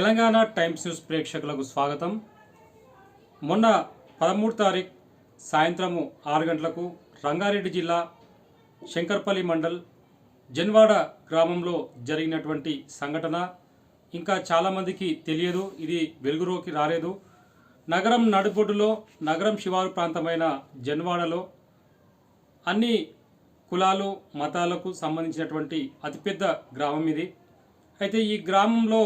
Telangana times news ప్రేక్షకులకు స్వాగతం. మొన్న పదమూడు తారీఖు సాయంత్రము ఆరు గంటలకు రంగారెడ్డి జిల్లా శంకర్పల్లి మండల్ జన్వాడ గ్రామంలో జరిగినటువంటి సంఘటన. ఇంకా చాలామందికి తెలియదు ఇది వెలుగులోకి రాలేదు. నగరం నడుబొడ్డులో నగరం శివారు ప్రాంతమైన జన్వాడలో అన్ని కులాలు మతాలకు సంబంధించినటువంటి అతిపెద్ద గ్రామం ఇది. అయితే ఈ గ్రామంలో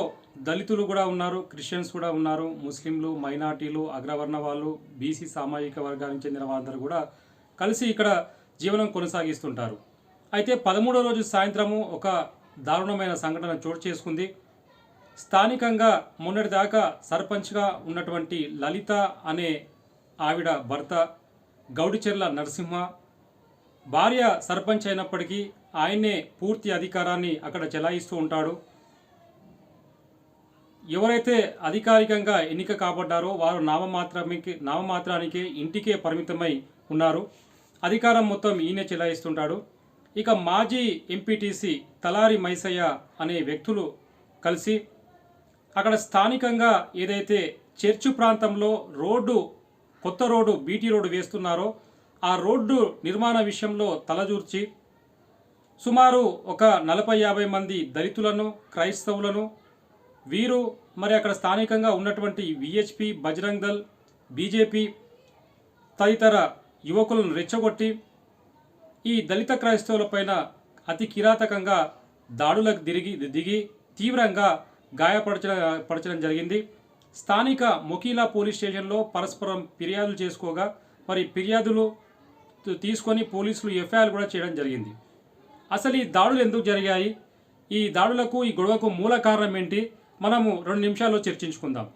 దళితులు కూడా ఉన్నారు క్రిస్టియన్స్ కూడా ఉన్నారు ముస్లింలు మైనార్టీలు అగ్రవర్ణ వాళ్ళు బీసీ సామాజిక వర్గానికి చెందిన వాళ్ళందరూ కూడా కలిసి ఇక్కడ జీవనం కొనసాగిస్తుంటారు. అయితే పదమూడో రోజు సాయంత్రము ఒక దారుణమైన సంఘటన చోటు చేసుకుంది. స్థానికంగా మొన్నటిదాకా సర్పంచ్గా ఉన్నటువంటి లలిత అనే ఆవిడ భర్త గౌడిచెర్ల నరసింహ భార్య సర్పంచ్ అయినప్పటికీ ఆయనే పూర్తి అధికారాన్ని అక్కడ చెలాయిస్తూ ఉంటాడు. ఎవరైతే అధికారికంగా ఎన్నిక కాబడ్డారో వారు నామమాత్రానికి నామమాత్రానికే ఇంటికే పరిమితమై ఉన్నారు. అధికారం మొత్తం ఈయనే చెలాయిస్తుంటాడు. ఇక మాజీ ఎంపీటీసీ తలారి మైసయ్య అనే వ్యక్తులు కలిసి అక్కడ స్థానికంగా ఏదైతే చర్చు ప్రాంతంలో రోడ్డు కొత్త రోడ్డు బీటీ రోడ్డు వేస్తున్నారో ఆ రోడ్డు నిర్మాణ విషయంలో తలజూర్చి సుమారు ఒక నలభై యాభై మంది దళితులను క్రైస్తవులను వీరు మరి అక్కడ స్థానికంగా ఉన్నటువంటి విహెచ్పి బజరంగ్ దళ్ బీజేపీ తదితర యువకులను రెచ్చగొట్టి ఈ దళిత క్రైస్తవులపైన అతి కిరాతకంగా దాడులకు దిగి దిగి తీవ్రంగా గాయపరచడం పరచడం జరిగింది. స్థానిక మొకీలా పోలీస్ స్టేషన్లో పరస్పరం ఫిర్యాదులు చేసుకోగా మరి ఫిర్యాదులు తీసుకొని పోలీసులు ఎఫ్ఐఆర్ కూడా చేయడం జరిగింది. అసలు ఈ దాడులు ఎందుకు జరిగాయి? ఈ దాడులకు ఈ గొడవకు మూల కారణం ఏంటి? మనము రెండు నిమిషాల్లో చర్చించుకుందాం.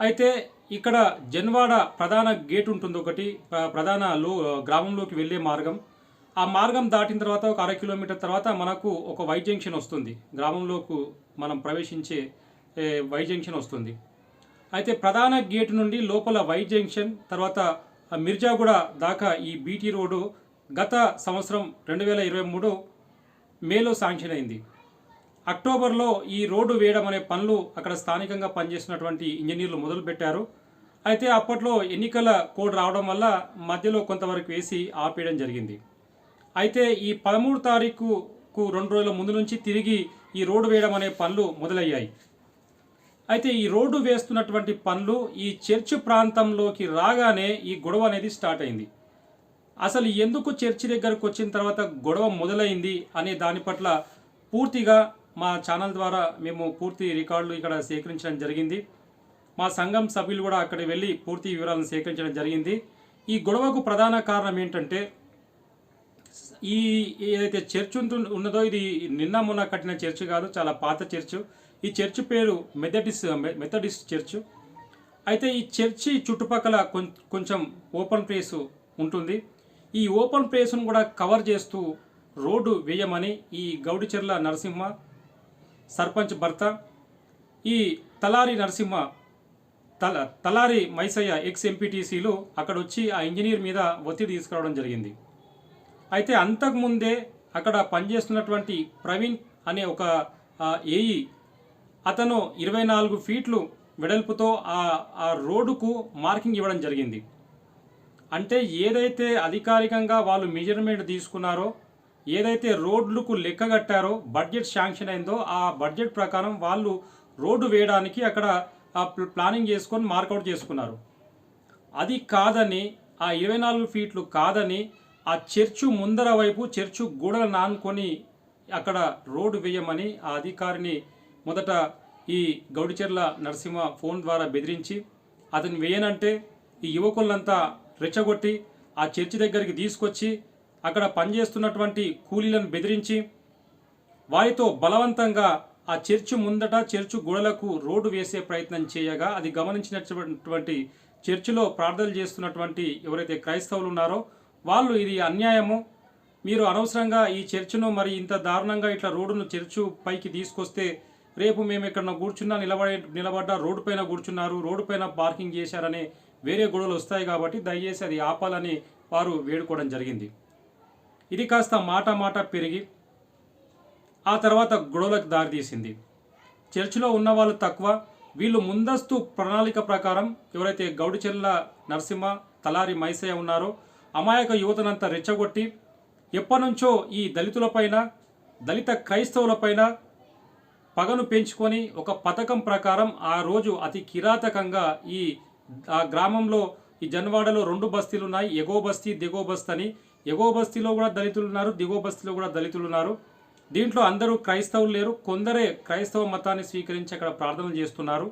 అయితే ఇక్కడ జన్వాడ ప్రధాన గేట్ ఉంటుంది ఒకటి ప్రధాన లో గ్రామంలోకి వెళ్ళే మార్గం. ఆ మార్గం దాటిన తర్వాత ఒక అర కిలోమీటర్ తర్వాత మనకు ఒక వై జంక్షన్ వస్తుంది. గ్రామంలోకి మనం ప్రవేశించే ఏ, వై జంక్షన్ వస్తుంది. అయితే ప్రధాన గేట్ నుండి లోపల వై జంక్షన్ తర్వాత మిర్జాగూడ దాకా ఈ బీటీ రోడ్డు గత సంవత్సరం రెండు వేల ఇరవై మూడు మేలో శాంక్షన్ అయింది. అక్టోబర్లో ఈ రోడ్డు వేయడం అనే పనులు అక్కడ స్థానికంగా పనిచేస్తున్నటువంటి ఇంజనీర్లు మొదలుపెట్టారు. అయితే అప్పట్లో ఎన్నికల కోడ్ రావడం వల్ల మధ్యలో కొంతవరకు వేసి ఆపేయడం జరిగింది. అయితే ఈ పదమూడు తారీఖుకు రెండు రోజుల ముందు నుంచి తిరిగి ఈ రోడ్డు వేయడం అనే పనులు మొదలయ్యాయి. అయితే ఈ రోడ్డు వేస్తున్నటువంటి పనులు ఈ చర్చ్ ప్రాంతంలోకి రాగానే ఈ గొడవ అనేది స్టార్ట్ అయింది. అసలు ఎందుకు చర్చి దగ్గరకు వచ్చిన తర్వాత గొడవ మొదలైంది అనే దాని పట్ల పూర్తిగా మా ఛానల్ ద్వారా మేము పూర్తి రికార్డులు ఇక్కడ సేకరించడం జరిగింది. మా సంఘం సభ్యులు కూడా అక్కడికి వెళ్ళి పూర్తి వివరాలను సేకరించడం జరిగింది. ఈ గొడవకు ప్రధాన కారణం ఏంటంటే ఈ ఏదైతే చర్చ్ ఉన్నదో ఇది నిన్న మొన్న కట్టిన చర్చ్ కాదు చాలా పాత చర్చ్. ఈ చర్చ్ పేరు మెథడిస్ మెథడిస్ట్ చర్చ్. అయితే ఈ చర్చి చుట్టుపక్కల కొంచెం ఓపెన్ ప్లేస్ ఉంటుంది. ఈ ఓపెన్ ప్లేస్ను కూడా కవర్ చేస్తూ రోడ్డు వేయమని ఈ గౌడిచెర్ల నరసింహ సర్పంచ్ భర్త ఈ తలారి నరసింహ తల తలారి మైసయ్య ఎక్స్ ఎంపీటీసీలు అక్కడ వచ్చి ఆ ఇంజనీర్ మీద ఒత్తిడి తీసుకురావడం జరిగింది. అయితే అంతకుముందే అక్కడ పనిచేస్తున్నటువంటి ప్రవీణ్ అనే ఒక ఏఈ అతను ఇరవై నాలుగు ఫీట్లు వెడల్పుతో ఆ ఆ రోడ్డుకు మార్కింగ్ ఇవ్వడం జరిగింది. అంటే ఏదైతే అధికారికంగా వాళ్ళు మెజర్మెంట్ తీసుకున్నారో ఏదైతే రోడ్లకు లెక్క కట్టారో బడ్జెట్ శాంక్షన్ అయిందో ఆ బడ్జెట్ ప్రకారం వాళ్ళు రోడ్డు వేయడానికి అక్కడ ప్లానింగ్ చేసుకొని మార్కౌట్ చేసుకున్నారు. అది కాదని ఆ ఇరవై నాలుగు ఫీట్లు కాదని ఆ చర్చు ముందర వైపు చర్చు గోడలు నానుకొని అక్కడ రోడ్డు వేయమని ఆ అధికారిని మొదట ఈ గౌడిచెర్ల నరసింహ ఫోన్ ద్వారా బెదిరించి అతను వేయనంటే ఈ యువకులంతా రెచ్చగొట్టి ఆ చర్చి దగ్గరికి తీసుకొచ్చి అక్కడ పనిచేస్తున్నటువంటి కూలీలను బెదిరించి వారితో బలవంతంగా ఆ చర్చి ముందట చర్చి గోడలకు రోడ్డు వేసే ప్రయత్నం చేయగా అది గమనించినటువంటి చర్చిలో ప్రార్థనలు చేస్తున్నటువంటి ఎవరైతే క్రైస్తవులు ఉన్నారో వాళ్ళు ఇది అన్యాయము. మీరు అనవసరంగా ఈ చర్చిను మరి ఇంత దారుణంగా ఇట్లా రోడ్డును చర్చు పైకి తీసుకొస్తే రేపు మేము ఎక్కడ కూర్చున్నా నిలబడే నిలబడ్డ రోడ్డు పైన కూర్చున్నారు రోడ్డు పైన పార్కింగ్ చేశారనే వేరే గొడవలు వస్తాయి కాబట్టి దయచేసి అది ఆపాలని వారు వేడుకోవడం జరిగింది. ఇది కాస్త మాట మాట పెరిగి ఆ తర్వాత గొడవలకు దారితీసింది చర్చిలో ఉన్న వాళ్ళు తక్కువ వీళ్ళు ముందస్తు ప్రణాళిక ప్రకారం ఎవరైతే గౌడిచెల్ల నరసింహ తలారి మైసయ్య ఉన్నారో అమాయక యువతనంతా రెచ్చగొట్టి ఎప్పటినుంచో ఈ దళితులపైన దళిత క్రైస్తవులపైన పగను పెంచుకొని ఒక పథకం ప్రకారం ఆ రోజు అతి కిరాతకంగా ఈ ఆ గ్రామంలో ఈ జన్వాడలో రెండు బస్తీలు ఉన్నాయి ఎగో బస్తీ దిగో బస్తీ అని ఎగో బస్తీలో కూడా దళితులు ఉన్నారు దిగో బస్తీలో కూడా దళితులు ఉన్నారు. దీంట్లో అందరూ క్రైస్తవులు లేరు కొందరే క్రైస్తవ మతాన్ని స్వీకరించి అక్కడ ప్రార్థనలు చేస్తున్నారు.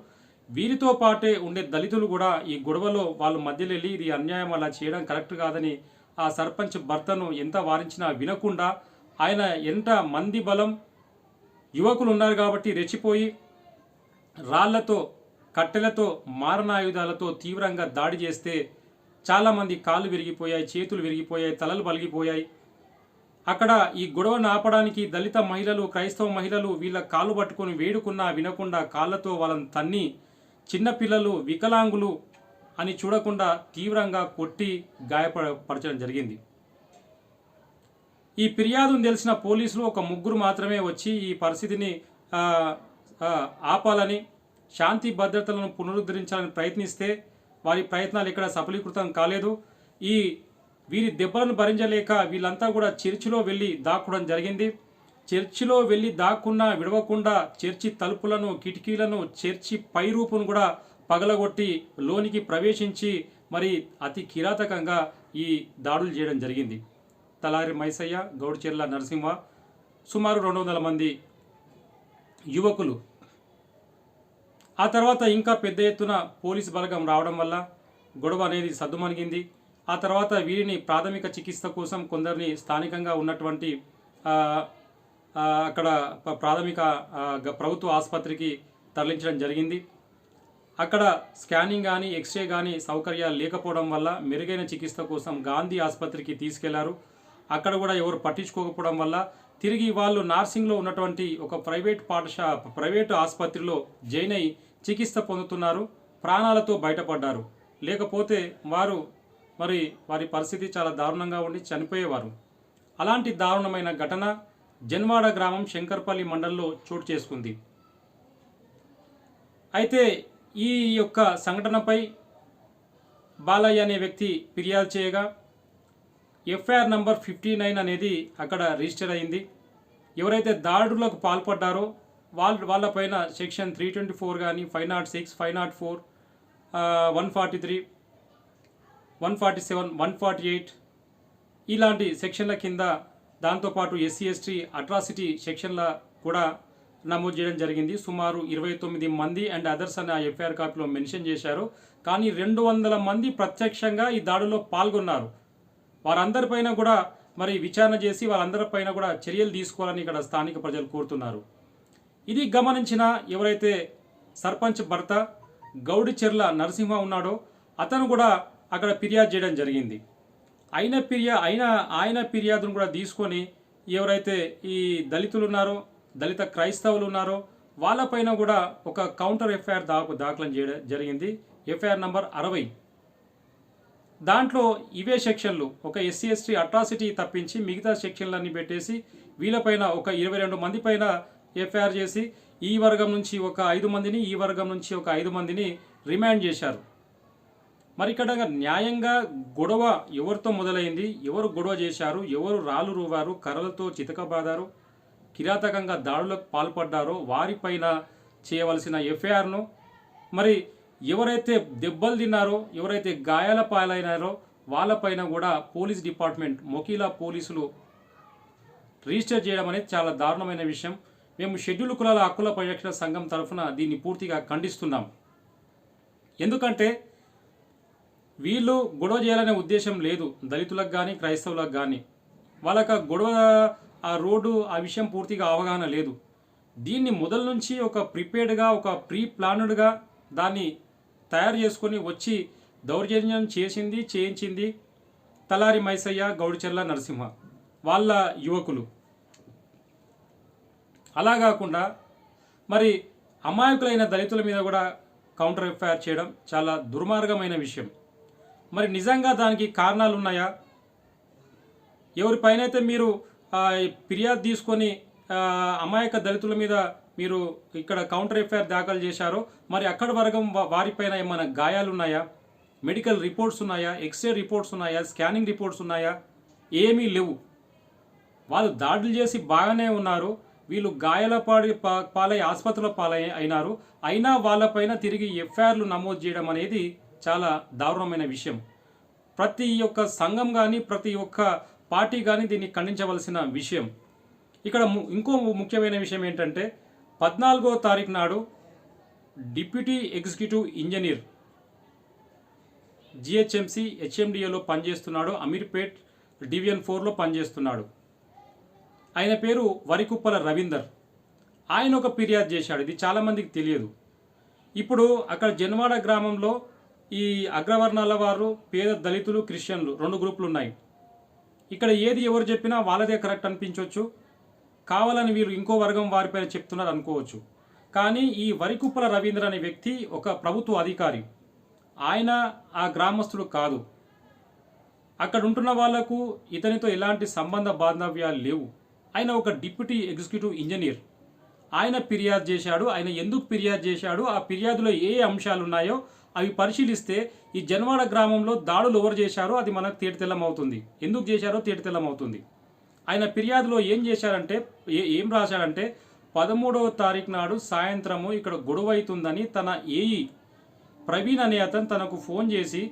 వీరితో పాటే ఉండే దళితులు కూడా ఈ గొడవలో వాళ్ళ మధ్యలో వెళ్ళి ఇది అన్యాయం అలా చేయడం కరెక్ట్ కాదని ఆ సర్పంచ్ భర్తను ఎంత వారించినా వినకుండా ఆయన ఎంత మంది బలం యువకులు ఉన్నారు కాబట్టి రెచ్చిపోయి రాళ్ళతో కట్టెలతో మారణాయుధాలతో తీవ్రంగా దాడి చేస్తే చాలామంది కాళ్ళు విరిగిపోయాయి చేతులు విరిగిపోయాయి తలలు పలిగిపోయాయి అక్కడ ఈ గొడవను ఆపడానికి దళిత మహిళలు క్రైస్తవ మహిళలు వీళ్ళ కాళ్ళు పట్టుకొని వేడుకున్నా వినకుండా కాళ్ళతో వాళ్ళని తన్ని చిన్నపిల్లలు వికలాంగులు అని చూడకుండా తీవ్రంగా కొట్టి గాయపరచడం జరిగింది. ఈ ఫిర్యాదును తెలిసిన పోలీసులు ఒక ముగ్గురు మాత్రమే వచ్చి ఈ పరిస్థితిని ఆపాలని శాంతి భద్రతలను పునరుద్ధరించాలని ప్రయత్నిస్తే వారి ప్రయత్నాలు ఇక్కడ సఫలీకృతం కాలేదు. ఈ వీరి దెబ్బలను భరించలేక వీళ్ళంతా కూడా చర్చిలో వెళ్ళి దాక్కోవడం జరిగింది. చర్చిలో వెళ్ళి దాక్కున్నా విడవకుండా చర్చి తలుపులను కిటికీలను చర్చి పై రూపును కూడా పగలగొట్టి లోనికి ప్రవేశించి మరి అతి కిరాతకంగా ఈ దాడులు చేయడం జరిగింది. తలారి మైసయ్య గౌడిచెర్ల నరసింహ సుమారు రెండు వందల మంది యువకులు ఆ తర్వాత ఇంకా పెద్ద ఎత్తున పోలీసు బలగం రావడం వల్ల గొడవ అనేది సద్దుమణిగింది. ఆ తర్వాత వీరిని ప్రాథమిక చికిత్స కోసం కొందరిని స్థానికంగా ఉన్నటువంటి అక్కడ ప్రాథమిక గ- ప్రభుత్వ ఆసుపత్రికి తరలించడం జరిగింది. అక్కడ స్కానింగ్ కానీ ఎక్స్రే కానీ సౌకర్యాలు లేకపోవడం వల్ల మెరుగైన చికిత్స కోసం గాంధీ ఆసుపత్రికి తీసుకెళ్ళారు. అక్కడ కూడా ఎవరు పట్టించుకోకపోవడం వల్ల తిరిగి వాళ్ళు నార్సింగ్లో ఉన్నటువంటి ఒక ప్రైవేట్ పాఠశా ప్రైవేటు ఆసుపత్రిలో జైన్ అయి చికిత్స పొందుతున్నారు ప్రాణాలతో బయటపడ్డారు. లేకపోతే వారు మరి వారి పరిస్థితి చాలా దారుణంగా ఉండి చనిపోయేవారు. అలాంటి దారుణమైన ఘటన జన్వాడ గ్రామం శంకర్పల్లి మండలంలో చోటు చేసుకుంది. అయితే ఈ యొక్క సంఘటనపై బాలయ్య అనే వ్యక్తి ఫిర్యాదు చేయగా ఎఫ్ఐఆర్ నంబర్ ఫిఫ్టీ నైన్ అనేది అక్కడ రిజిస్టర్ అయింది. ఎవరైతే దాడులకు పాల్పడ్డారో వాళ్ళ వాళ్ళపైన సెక్షన్ త్రీ ట్వంటీ ఫోర్ కానీ five not six five not four one forty three one forty seven one forty eight ఇలాంటి సెక్షన్ల కింద దాంతోపాటు ఎస్సీ ఎస్టీ అట్రాసిటీ సెక్షన్ల కూడా నమోదు చేయడం జరిగింది. సుమారు ఇరవై తొమ్మిది మంది అండ్ అదర్స్ అని ఆ ఎఫ్ఐఆర్ కాపీలో మెన్షన్ చేశారు. కానీ రెండు వందల మంది ప్రత్యక్షంగా ఈ దాడిలో పాల్గొన్నారు. వారందరిపైన కూడా మరి విచారణ చేసి వాళ్ళందరిపైన కూడా చర్యలు తీసుకోవాలని ఇక్కడ స్థానిక ప్రజలు కోరుతున్నారు. ఇది గమనించిన ఎవరైతే సర్పంచ్ భర్త గౌడిచెర్ల నరసింహ ఉన్నాడో అతను కూడా అక్కడ ఫిర్యాదు చేయడం జరిగింది. అయిన ఫిర్యా అయిన ఆయన ఫిర్యాదును కూడా తీసుకొని ఎవరైతే ఈ దళితులు ఉన్నారో దళిత క్రైస్తవులు ఉన్నారో వాళ్ళపైన కూడా ఒక కౌంటర్ ఎఫ్ఐఆర్ దాకు దాఖలు చేయడం జరిగింది. ఎఫ్ఐఆర్ నంబర్ అరవై. దాంట్లో ఇవే సెక్షన్లు. ఒక ఎస్సీ ఎస్టీ అట్రాసిటీ తప్పించి మిగతా సెక్షన్లన్నీ పెట్టేసి వీళ్ళపైన ఒక ఇరవై రెండు మంది పైన ఎఫ్ఐఆర్ చేసి ఈ వర్గం నుంచి ఒక ఐదు మందిని ఈ వర్గం నుంచి ఒక ఐదు మందిని రిమాండ్ చేశారు. మరి ఇక్కడ న్యాయంగా గొడవ ఎవరితో మొదలైంది? ఎవరు గొడవ చేశారు? ఎవరు రాళ్ళు రూవారు? కర్రలతో చితకబాదారు? కిరాతకంగా దాడులకు పాల్పడ్డారో? వారిపైన చేయవలసిన ఎఫ్ఐఆర్ను? మరి ఎవరైతే దెబ్బలు తిన్నారో ఎవరైతే గాయాల పాలైనారో వాళ్ళపైన కూడా పోలీస్ డిపార్ట్మెంట్ మొకీలా పోలీసులు రిజిస్టర్ చేయడం అనేది చాలా దారుణమైన విషయం. మేము షెడ్యూల్ కులాల హక్కుల పరిరక్షణ సంఘం తరఫున దీన్ని పూర్తిగా ఖండిస్తున్నాం. ఎందుకంటే వీళ్ళు గొడవ చేయాలనే ఉద్దేశం లేదు. దళితులకు కానీ క్రైస్తవులకు కానీ వాళ్ళకి గొడవ ఆ రోడ్డు ఆ విషయం పూర్తిగా అవగాహన లేదు. దీన్ని మొదల నుంచి ఒక ప్రిపేర్డ్గా ఒక ప్రీ ప్లానుడ్గా దాన్ని తయారు చేసుకొని వచ్చి దౌర్జన్యం చేసింది చేయించింది తలారి మైసయ్య గౌడిచెర్ల నరసింహ వాళ్ళ యువకులు. అలా కాకుండా మరి అమాయకులైన దళితుల మీద కూడా కౌంటర్ ఎఫ్ఐఆర్ చేయడం చాలా దుర్మార్గమైన విషయం. మరి నిజంగా దానికి కారణాలు ఉన్నాయా? ఎవరిపైనైతే మీరు ఫిర్యాదు తీసుకొని అమాయక దళితుల మీద మీరు ఇక్కడ కౌంటర్ ఎఫ్ఐఆర్ దాఖలు చేశారో మరి అక్కడ వర్గం వారిపైన ఏమైనా గాయాలు ఉన్నాయా మెడికల్ రిపోర్ట్స్ ఉన్నాయా? ఎక్స్రే రిపోర్ట్స్ ఉన్నాయా? స్కానింగ్ రిపోర్ట్స్ ఉన్నాయా? ఏమీ లేవు. వాళ్ళు దాడులు చేసి బాగానే ఉన్నారు. వీళ్ళు గాయాల పాడి పా- పాలై ఆసుపత్రిలో పాలై అయినారు. అయినా వాళ్ళపైన తిరిగి ఎఫ్ఐఆర్లు నమోదు చేయడం అనేది చాలా దారుణమైన విషయం. ప్రతి ఒక్క సంఘం కానీ ప్రతి ఒక్క పార్టీ కానీ దీన్ని ఖండించవలసిన విషయం. ఇక్కడ ము- ఇంకో ముఖ్యమైన విషయం ఏంటంటే పద్నాలుగో తారీఖు నాడు డిప్యూటీ ఎగ్జిక్యూటివ్ ఇంజనీర్ జిహెచ్ఎంసి హెచ్ఎండిఏలో పనిచేస్తున్నాడు. అమీర్పేట్ డివిజన్ ఫోర్లో పనిచేస్తున్నాడు. ఆయన పేరు వరికుప్పల రవీందర్. ఆయన ఒక ఫిర్యాదు చేశాడు. ఇది చాలామందికి తెలియదు. ఇప్పుడు అక్కడ జన్వాడ గ్రామంలో ఈ అగ్రవర్ణాల వారు పేద దళితులు క్రిస్టియన్లు రెండు గ్రూపులు ఉన్నాయి. ఇక్కడ ఏది ఎవరు చెప్పినా వాళ్ళదే కరెక్ట్ అనిపించవచ్చు కావాలని వీరు ఇంకో వర్గం వారిపైన చెప్తున్నారు అనుకోవచ్చు. కానీ ఈ వరికుప్పల రవీంద్ర అనే వ్యక్తి ఒక ప్రభుత్వ అధికారి. ఆయన ఆ గ్రామస్తుడు కాదు. అక్కడ ఉంటున్న వాళ్ళకు ఇతనితో ఎలాంటి సంబంధ బాంధవ్యాలు లేవు. ఆయన ఒక డిప్యూటీ ఎగ్జిక్యూటివ్ ఇంజనీర్. ఆయన ఫిర్యాదు చేశాడు ఆయన ఎందుకు ఫిర్యాదు చేశాడు ఆ ఫిర్యాదులో ఏ ఏ అంశాలు ఉన్నాయో అవి పరిశీలిస్తే ఈ జన్వాడ గ్రామంలో దాడులు ఎవరు చేశారో అది మనకు తేటతెల్లం అవుతుంది. ఎందుకు చేశారో తేటతెల్లం అవుతుంది. ఆయన ఫిర్యాదులో ఏం చేశారంటే ఏ- ఏం రాశాడంటే పదమూడవ తారీఖు నాడు సాయంత్రము ఇక్కడ గొడవ అవుతుందని తన ఏఈ ప్రవీణ్ అనే అతను తనకు ఫోన్ చేసి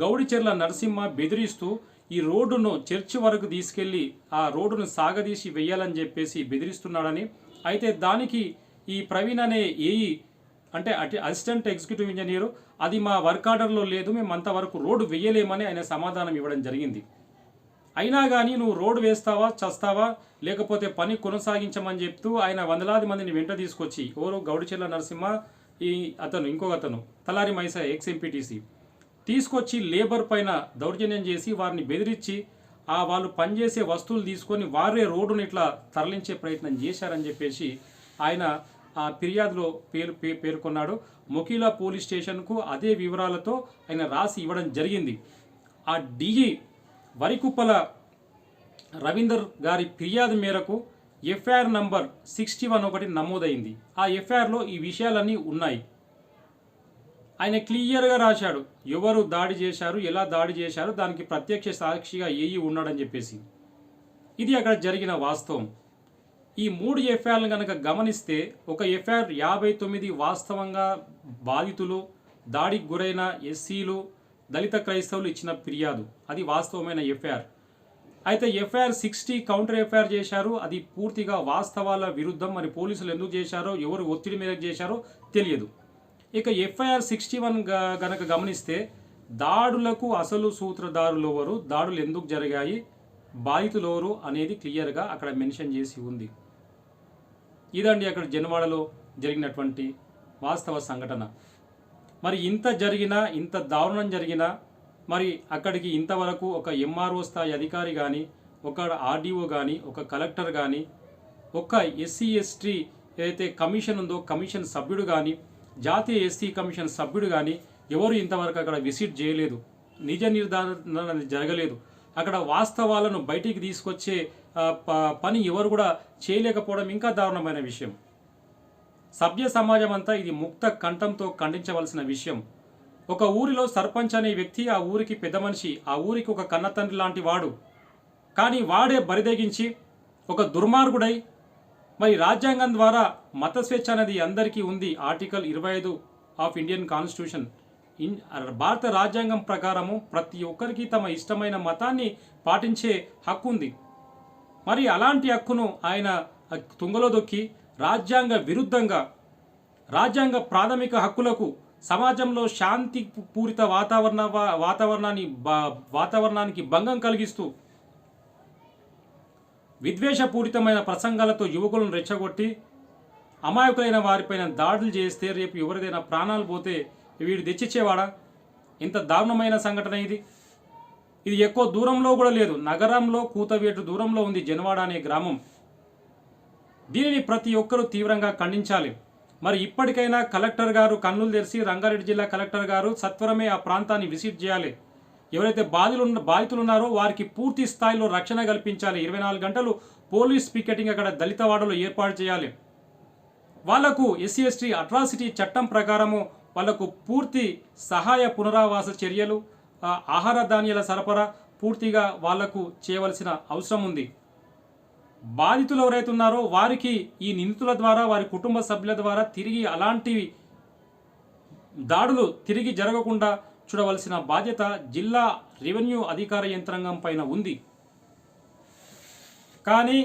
గౌడిచెర్ల నరసింహ బెదిరిస్తూ ఈ రోడ్డును చర్చి వరకు తీసుకెళ్ళి ఆ రోడ్డును సాగదీసి వెయ్యాలని చెప్పేసి బెదిరిస్తున్నాడని. అయితే దానికి ఈ ప్రవీణ్ అనే ఏఈ అంటే అటి అసిస్టెంట్ ఎగ్జిక్యూటివ్ ఇంజనీరు అది మా వర్క్ ఆర్డర్లో లేదు మేము అంతవరకు రోడ్డు వెయ్యలేమని ఆయన సమాధానం ఇవ్వడం జరిగింది. అయినా కానీ నువ్వు రోడ్డు వేస్తావా చస్తావా? లేకపోతే పని కొనసాగించమని చెప్తూ ఆయన వందలాది మందిని వెంట తీసుకొచ్చి ఎవరు గౌడిచెల్ల నరసింహ ఈ అతను ఇంకొక అతను తలారి మైస ఎక్స్ఎంపీటీసీ తీసుకొచ్చి లేబర్ పైన దౌర్జన్యం చేసి వారిని బెదిరించి ఆ వాళ్ళు పనిచేసే వస్తువులు తీసుకొని వారే రోడ్డును ఇట్లా తరలించే ప్రయత్నం చేశారని చెప్పేసి ఆయన ఆ ఫిర్యాదులో పేరు పే- పేర్కొన్నాడు. మొకీలా పోలీస్ స్టేషన్కు అదే వివరాలతో ఆయన రాసి ఇవ్వడం జరిగింది. ఆ డిఈ వరికుప్పల రవీందర్ గారి ఫిర్యాదు మేరకు ఎఫ్ఐఆర్ నంబర్ సిక్స్టీ వన్ ఒకటి నమోదైంది. ఆ ఎఫ్ఐఆర్లో ఈ విషయాలన్నీ ఉన్నాయి. ఆయన క్లియర్గా రాశాడు. ఎవరు దాడి చేశారు ఎలా దాడి చేశారు దానికి ప్రత్యక్ష సాక్షిగా ఏఈ ఉన్నాడని చెప్పేసి. ఇది అక్కడ జరిగిన వాస్తవం. ఈ మూడు ఎఫ్ఐఆర్లను కనుక గమనిస్తే ఒక ఎఫ్ఐఆర్ యాభై తొమ్మిది వాస్తవంగా బాధితులు దాడికి గురైన ఎస్సీలు దళిత క్రైస్తవులు ఇచ్చిన ఫిర్యాదు. అది వాస్తవమైన ఎఫ్ఐఆర్. అయితే ఎఫ్ఐఆర్ సిక్స్టీ కౌంటర్ ఎఫ్ఐఆర్ చేశారు. అది పూర్తిగా వాస్తవాల విరుద్ధం. మరి పోలీసులు ఎందుకు చేశారో ఎవరు ఒత్తిడి మీద చేశారో తెలియదు. ఇక ఎఫ్ఐఆర్ సిక్స్టీ వన్ గనక గమనిస్తే దాడులకు అసలు సూత్రధారులు ఎవరు దాడులు ఎందుకు జరిగాయి బాధితులు ఎవరు అనేది క్లియర్గా అక్కడ మెన్షన్ చేసి ఉంది. ఇదండి అక్కడ జనవాడలో జరిగినటువంటి వాస్తవ సంఘటన. మరి ఇంత జరిగినా ఇంత దారుణం జరిగినా మరి అక్కడికి ఇంతవరకు ఒక ఎంఆర్ఓ స్థాయి అధికారి కానీ ఒక ఆర్డీఓ కానీ ఒక కలెక్టర్ కానీ ఒక ఎస్సీ ఎస్టీ ఏదైతే కమిషన్ ఉందో కమిషన్ సభ్యుడు కానీ జాతీయ ఎస్సీ కమిషన్ సభ్యుడు కానీ ఎవరు ఇంతవరకు అక్కడ విజిట్ చేయలేదు. నిజ నిర్ధారణ అనేది జరగలేదు. అక్కడ వాస్తవాలను బయటికి తీసుకొచ్చే ప- పని ఎవరు కూడా చేయలేకపోవడం ఇంకా దారుణమైన విషయం. సభ్య సమాజం అంతా ఇది ముక్త కంఠంతో ఖండించవలసిన విషయం. ఒక ఊరిలో సర్పంచ్ అనే వ్యక్తి ఆ ఊరికి పెద్ద మనిషి ఆ ఊరికి ఒక కన్నతండ్రి లాంటి వాడు. కానీ వాడే బరిదెగించి ఒక దుర్మార్గుడై మరి రాజ్యాంగం ద్వారా మత స్వేచ్ఛ అనేది అందరికీ ఉంది. ఆర్టికల్ ఇరవై ఐదు ఆఫ్ ఇండియన్ కాన్స్టిట్యూషన్. ఇన్ భారత రాజ్యాంగం ప్రకారము ప్రతి ఒక్కరికి తమ ఇష్టమైన మతాన్ని పాటించే హక్కు ఉంది మరి అలాంటి హక్కును ఆయన తుంగలో దొక్కి రాజ్యాంగ విరుద్ధంగా రాజ్యాంగ ప్రాథమిక హక్కులకు సమాజంలో శాంతి పూరిత వాతావరణ వా- వాతావరణాన్ని బా- వాతావరణానికి భంగం కలిగిస్తూ విద్వేషపూరితమైన ప్రసంగాలతో యువకులను రెచ్చగొట్టి అమాయకులైన వారిపైన దాడులు చేస్తే రేపు ఎవరిదైనా ప్రాణాలు పోతే వీడు తెచ్చిచ్చేవాడా? ఇంత దారుణమైన సంఘటన ఇది. ఇది ఎక్కువ దూరంలో కూడా లేదు. నగరంలో కూతవేటు దూరంలో ఉంది జనవాడ అనే గ్రామం. దీనిని ప్రతి ఒక్కరూ తీవ్రంగా ఖండించాలి. మరి ఇప్పటికైనా కలెక్టర్ గారు కన్నులు తెరిచి రంగారెడ్డి జిల్లా కలెక్టర్ గారు సత్వరమే ఆ ప్రాంతాన్ని విజిట్ చేయాలి. ఎవరైతే బాధితులు ఉన్న బాధితులు ఉన్నారో వారికి పూర్తి స్థాయిలో రక్షణ కల్పించాలి. ఇరవై నాలుగు గంటలు పోలీస్ పికెటింగ్ అక్కడ దళితవాడలో ఏర్పాటు చేయాలి. వాళ్ళకు ఎస్సీ ఎస్టీ అట్రాసిటీ చట్టం ప్రకారము వాళ్ళకు పూర్తి సహాయ పునరావాస చర్యలు ఆహార ధాన్యాల సరఫరా పూర్తిగా వాళ్ళకు చేయవలసిన అవసరం ఉంది. బాధితులు ఎవరైతే ఉన్నారో వారికి ఈ నిందితుల ద్వారా వారి కుటుంబ సభ్యుల ద్వారా తిరిగి అలాంటివి దాడులు తిరిగి జరగకుండా చూడవలసిన బాధ్యత జిల్లా రెవెన్యూ అధికార యంత్రాంగం పైన ఉంది. కానీ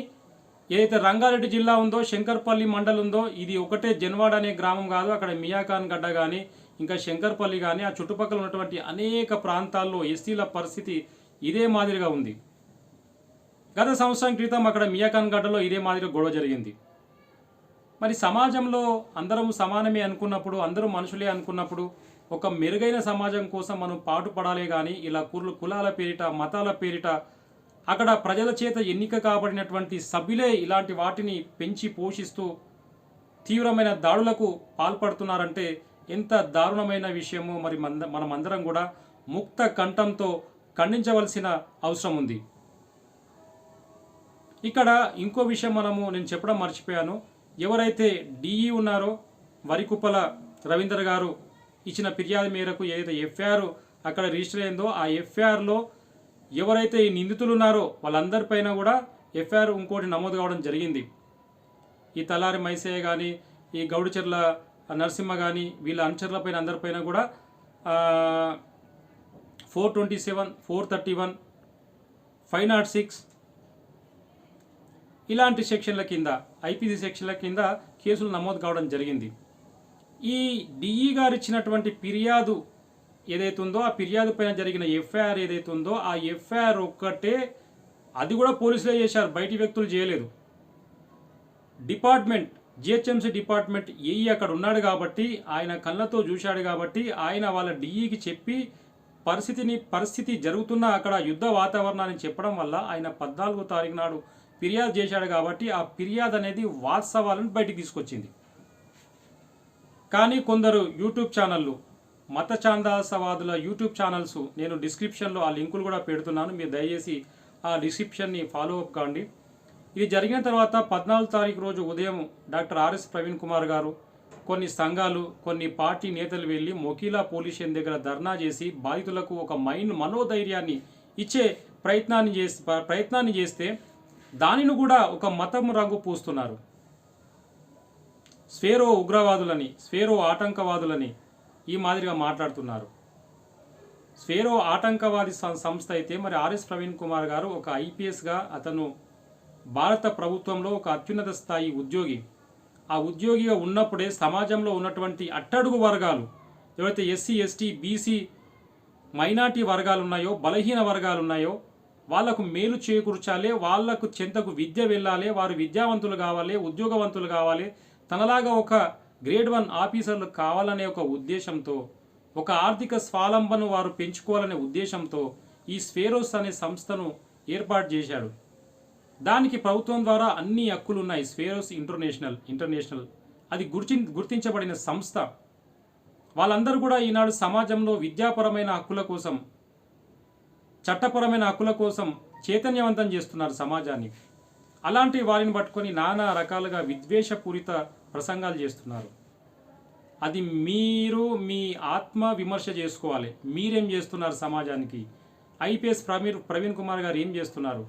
ఏదైతే రంగారెడ్డి జిల్లా ఉందో శంకర్పల్లి మండలం ఉందో ఇది ఒకటే జన్వాడ అనే గ్రామం కాదు. అక్కడ మియాఖాన్ గడ్డ కానీ ఇంకా శంకర్పల్లి కానీ ఆ చుట్టుపక్కల ఉన్నటువంటి అనేక ప్రాంతాల్లో ఎస్టీల పరిస్థితి ఇదే మాదిరిగా ఉంది. గత సంవత్సరం క్రితం అక్కడ మియాఖాన్ గడ్డలో ఇదే మాదిరిగా గొడవ జరిగింది. మరి సమాజంలో అందరం సమానమే అనుకున్నప్పుడు అందరూ మనుషులే అనుకున్నప్పుడు ఒక మెరుగైన సమాజం కోసం మనం పాటుపడాలే కానీ ఇలా కుల కులాల పేరిట మతాల పేరిట అక్కడ ప్రజల చేత ఎన్నిక కాబడినటువంటి సభ్యులే ఇలాంటి వాటిని పెంచి పోషిస్తూ తీవ్రమైన దాడులకు పాల్పడుతున్నారంటే ఎంత దారుణమైన విషయమో మరి మంద మనమందరం కూడా ముక్త కంఠంతో ఖండించవలసిన అవసరం ఉంది. ఇక్కడ ఇంకో విషయం మనము నేను చెప్పడం మర్చిపోయాను. ఎవరైతే డిఈ ఉన్నారో వరికుప్పల రవీందర్ గారు ఇచ్చిన ఫిర్యాదు మేరకు ఏదైతే ఎఫ్ఐఆర్ అక్కడ రిజిస్టర్ అయిందో ఆ ఎఫ్ఐఆర్లో ఎవరైతే ఈ నిందితులు ఉన్నారో వాళ్ళందరిపైన కూడా ఎఫ్ఐఆర్ ఇంకోటి నమోదు కావడం జరిగింది. ఈ తలారి మైసయ్య కానీ ఈ గౌడిచెర్ల నరసింహ కానీ వీళ్ళ అనుచరులపైన అందరిపైన కూడా four twenty seven four thirty one five not six ఇలాంటి సెక్షన్ల కింద ఐపీసీ సెక్షన్ల కింద కేసులు నమోదు కావడం జరిగింది. ఈ డిఈ గారు ఇచ్చినటువంటి ఫిర్యాదు ఏదైతే ఉందో ఆ ఫిర్యాదు పైన జరిగిన ఎఫ్ఐఆర్ ఏదైతే ఉందో ఆ ఎఫ్ఐఆర్ ఒక్కటే అది కూడా పోలీసులే చేశారు బయటి వ్యక్తులు చేయలేదు. డిపార్ట్మెంట్ జిహెచ్ఎంసీ డిపార్ట్మెంట్ ఏఈ అక్కడ ఉన్నాడు కాబట్టి ఆయన కళ్ళతో చూశాడు కాబట్టి ఆయన వాళ్ళ డిఈకి చెప్పి పరిస్థితిని పరిస్థితి జరుగుతున్న అక్కడ యుద్ధ వాతావరణాన్ని చెప్పడం వల్ల ఆయన పద్నాలుగో తారీఖు నాడు ఫిర్యాదు చేశాడు కాబట్టి ఆ ఫిర్యాదు అనేది వాస్తవాలను బయటికి తీసుకొచ్చింది. కానీ కొందరు యూట్యూబ్ ఛానళ్ళు మత ఛాందాసవాదుల యూట్యూబ్ ఛానల్స్ నేను డిస్క్రిప్షన్లో ఆ లింకులు కూడా పెడుతున్నాను. మీరు దయచేసి ఆ డిస్క్రిప్షన్ని ఫాలో అప్ కాండి. ఇది జరిగిన తర్వాత పద్నాలుగు తారీఖు రోజు ఉదయం డాక్టర్ ఆర్ఎస్ ప్రవీణ్ కుమార్ గారు కొన్ని సంఘాలు కొన్ని పార్టీ నేతలు వెళ్ళి మొకీలా పోలీస్ స్టేషన్ దగ్గర ధర్నా చేసి బాధితులకు ఒక మైండ్ మనోధైర్యాన్ని ఇచ్చే ప్రయత్నాన్ని చేసి ప్రయత్నాన్ని చేస్తే దానిని కూడా ఒక మతం రంగు పూస్తున్నారు. స్వేరో ఉగ్రవాదులని స్వేరో ఆటంకవాదులని ఈ మాదిరిగా మాట్లాడుతున్నారు. స్వేరో ఆటంకవాది సం- సంస్థ అయితే మరి ఆర్ఎస్ ప్రవీణ్ కుమార్ గారు ఒక ఐపీఎస్గా అతను భారత ప్రభుత్వంలో ఒక అత్యున్నత స్థాయి ఉద్యోగి. ఆ ఉద్యోగిగా ఉన్నప్పుడే సమాజంలో ఉన్నటువంటి అట్టడుగు వర్గాలు ఎవరైతే ఎస్సీ ఎస్టీ బీసీ మైనార్టీ వర్గాలు ఉన్నాయో బలహీన వర్గాలు ఉన్నాయో వాళ్ళకు మేలు చేకూర్చాలి వాళ్ళకు చెంతకు విద్య వెళ్ళాలి వారు విద్యావంతులు కావాలి ఉద్యోగవంతులు కావాలి తనలాగా ఒక గ్రేడ్ వన్ ఆఫీసర్లు కావాలనే ఒక ఉద్దేశంతో ఒక ఆర్థిక స్వాలంబను వారు పెంచుకోవాలనే ఉద్దేశంతో ఈ స్వేరోస్ అనే సంస్థను ఏర్పాటు చేశాడు. దానికి ప్రభుత్వం ద్వారా అన్ని హక్కులు ఉన్నాయి స్వేరోస్ ఇంటర్నేషనల్ ఇంటర్నేషనల్. అది గుర్తి గుర్తించబడిన సంస్థ. వాళ్ళందరూ కూడా ఈనాడు సమాజంలో విద్యాపరమైన హక్కుల కోసం చట్టపరమైన హక్కుల కోసం చైతన్యవంతం చేస్తున్నారు సమాజాన్ని. అలాంటి వారిని పట్టుకొని నానా రకాలుగా విద్వేషపూరిత ప్రసంగాలు చేస్తున్నారు. అది మీరు మీ ఆత్మ విమర్శ చేసుకోవాలి. మీరేం చేస్తున్నారు సమాజానికి? ఐపీఎస్ ప్రవీణ్ ప్రవీణ్ కుమార్ గారు ఏం చేస్తున్నారు?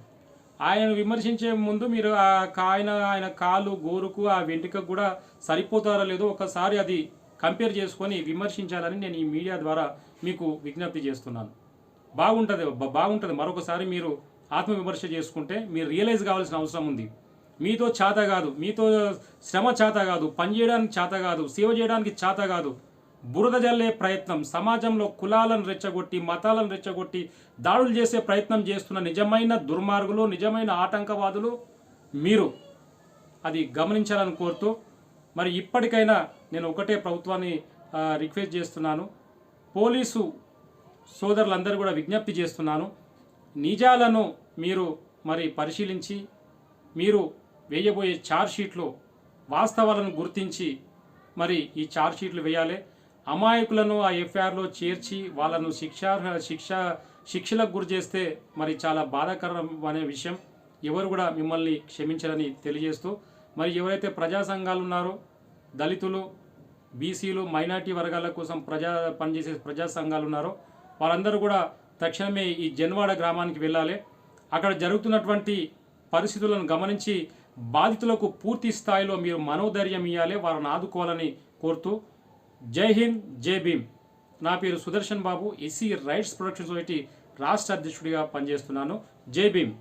ఆయనను విమర్శించే ముందు మీరు ఆ ఆయన ఆయన కాలు గోరుకు ఆ వెంట్రుకకు కూడా సరిపోతారో లేదో ఒకసారి అది కంపేర్ చేసుకొని విమర్శించాలని నేను ఈ మీడియా ద్వారా మీకు విజ్ఞప్తి చేస్తున్నాను. బాగుంటుంది బాగుంటుంది. మరొకసారి మీరు ఆత్మవిమర్శ చేసుకుంటే మీరు రియలైజ్ కావాల్సిన అవసరం ఉంది. మీతో చేత కాదు మీతో శ్రమ చేత కాదు పని చేయడానికి చేత కాదు సేవ చేయడానికి చేత కాదు బురద జల్లే ప్రయత్నం సమాజంలో కులాలను రెచ్చగొట్టి మతాలను రెచ్చగొట్టి దాడులు చేసే ప్రయత్నం చేస్తున్న నిజమైన దుర్మార్గులు నిజమైన ఆటంకవాదులు మీరు. అది గమనించాలని కోరుతూ మరి ఇప్పటికైనా నేను ఒకటే ప్రభుత్వాన్ని రిక్వెస్ట్ చేస్తున్నాను. పోలీసు సోదరులందరూ కూడా విజ్ఞప్తి చేస్తున్నాను నిజాలను మీరు మరి పరిశీలించి మీరు వేయబోయే ఛార్జ్షీట్లు వాస్తవాలను గుర్తించి మరి ఈ ఛార్జ్ షీట్లు వేయాలి. అమాయకులను ఆ ఎఫ్ఐఆర్లో చేర్చి వాళ్ళను శిక్షార్హ శిక్ష శిక్షలకు గురి చేస్తే మరి చాలా బాధాకరం అనే విషయం. ఎవరు కూడా మిమ్మల్ని క్షమించరని తెలియజేస్తూ మరి ఎవరైతే ప్రజా సంఘాలు ఉన్నారో దళితులు బీసీలు మైనార్టీ వర్గాల కోసం ప్రజా పనిచేసే ప్రజా సంఘాలు ఉన్నారో వారందరూ కూడా తక్షణమే ఈ జన్వాడ గ్రామానికి వెళ్ళాలి. అక్కడ జరుగుతున్నటువంటి పరిస్థితులను గమనించి బాధితులకు పూర్తి స్థాయిలో మీరు మనోధైర్యం ఇవ్వాలి వారిని ఆదుకోవాలని కోరుతూ జై హింద్ జై భీమ్. నా పేరు Sudarshan Babu SC rights production society రాష్ట్ర అధ్యక్షుడిగా పనిచేస్తున్నాను. జై భీమ్.